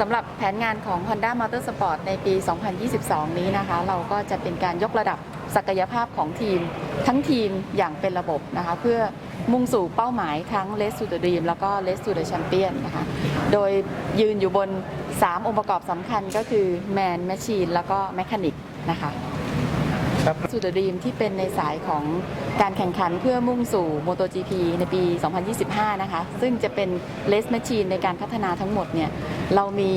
สำหรับแผนงานของ Honda Motorsport ในปี 2022 นี้นะคะ เราก็จะเป็นการยกระดับศักยภาพของทีม ทั้งทีมอย่างเป็นระบบนะคะ เพื่อมุ่งสู่เป้าหมายทั้ง Race to the Dream แล้วก็ Race to the Champion นะคะ โดยยืนอยู่บน 3 องค์ประกอบสำคัญก็คือ Man Machine แล้วก็ Mechanic นะคะ สูดดีมที่เป็นในสายของการแข่งขันเพื่อมุ่งสู่ MotoGP ในปี 2025 นะคะ ซึ่งจะเป็นเลสแมชชีนในการพัฒนาทั้งหมดเนี่ย เรามี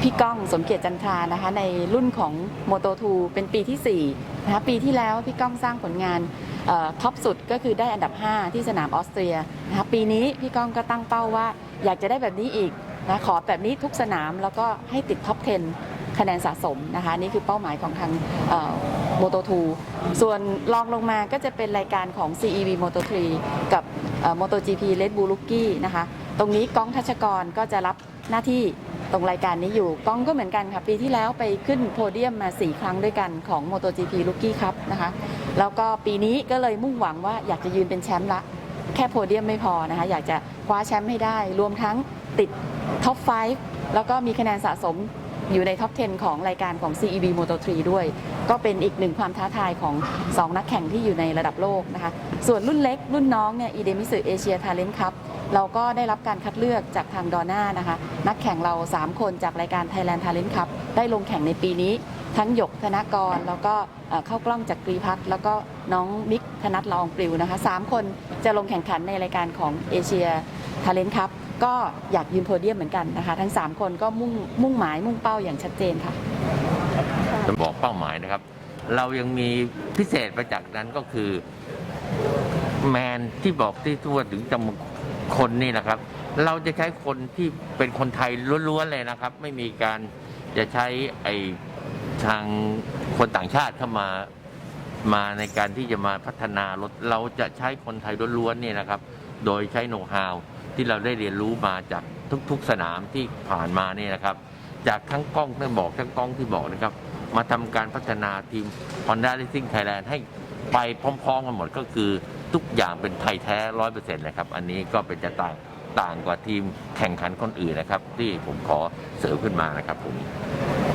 พี่ก้องสมเกียรติจันทรานะคะ ในรุ่นของ Moto2 เป็นปีที่ 4 นะคะ ปีที่แล้วพี่ก้องสร้างผลงานท็อปสุดก็คือได้อันดับ 5 ที่สนามออสเตรียนะคะปีนี้พี่ก้องก็ตั้งเป้าว่าอยากจะได้แบบนี้อีกนะขอแบบนี้ทุกสนามแล้วก็ให้ติดท็อป 10 คะแนนสะสมนะคะนี่คือเป้าหมายของทางโมโต2ส่วนรองลงมาก็จะเป็นรายการของ CEV Moto3 กับเอ่อ MotoGP Red Bull Rookie นะคะตรงนี้ก้องทัชกรก็จะรับหน้าที่ตรงรายการนี้อยู่ก้องก็เหมือนกันค่ะปีที่แล้วไปขึ้นโพเดียมมา 4 ครั้งด้วยกันของ MotoGP Rookie ครับนะคะแล้วก็ปีนี้ก็เลยมุ่งหวังว่าอยากจะยืนเป็นแชมป์ละแค่โพเดียมไม่พอนะคะอยากจะคว้าแชมป์ให้ได้ รวมทั้งติดท็อป5แล้วก็มีคะแนนสะสม อยู่ในท็อป 10 ของรายการของ CEB Moto3 ด้วย ก็เป็นอีกหนึ่งความท้าทายของ 2 นักแข่งที่อยู่ในระดับโลกนะคะ ส่วนรุ่นเล็ก รุ่นน้องเนี่ยอีเดมิสึเอเชียทาเลนต์ครับเราก็ได้รับการคัดเลือกจากทางดอน่านะคะ นักแข่งเรา 3 คนจากรายการ Thailand Talent Cup ได้ลงแข่งในปีนี้ ทั้งหยกธนกร แล้วก็เข้ากล้องจากกรีพัฒน์แล้วก็น้องมิกธนัทลองปลิวนะคะสามคนจะลงแข่งขันในรายการของเอเชียทาเลนต์ครับ ก็อยากยืนโพเดียมเหมือนกันนะคะ ทั้ง 3 คนก็มุ่งมุ่งหมายมุ่งเป้าอย่างชัดเจนค่ะจะบอกเป้าหมายนะครับ เรายังมีพิเศษไปจากนั้นก็คือ แมนที่บอกที่ทั่วถึงจำนวนคนนี่นะครับ เราจะใช้คนที่เป็นคนไทยล้วนๆเลยนะครับ ไม่มีการจะใช้ไอทางคนต่างชาติเข้ามามาในการที่จะมาพัฒนารถเราจะใช้คนไทยล้วนๆนี่นะครับ โดยใช้โน้ตฮาว ที่เราได้เรียนรู้มาจากทุกๆสนามที่ผ่านมาเนี่ยนะครับ จากทั้งกล้องที่บอกทั้งกล้องที่บอกนะครับ มาทำการพัฒนาทีม Honda Racing Thailand ให้ไปพร้อมๆกันหมดก็คือทุกอย่างเป็นไทยแท้ร้อยเปอร์เซ็นต์เลยครับ อันนี้ก็เป็นจะต่างต่างกว่าทีมแข่งขันคนอื่นนะครับ ที่ผมขอเสริมขึ้นมานะครับผม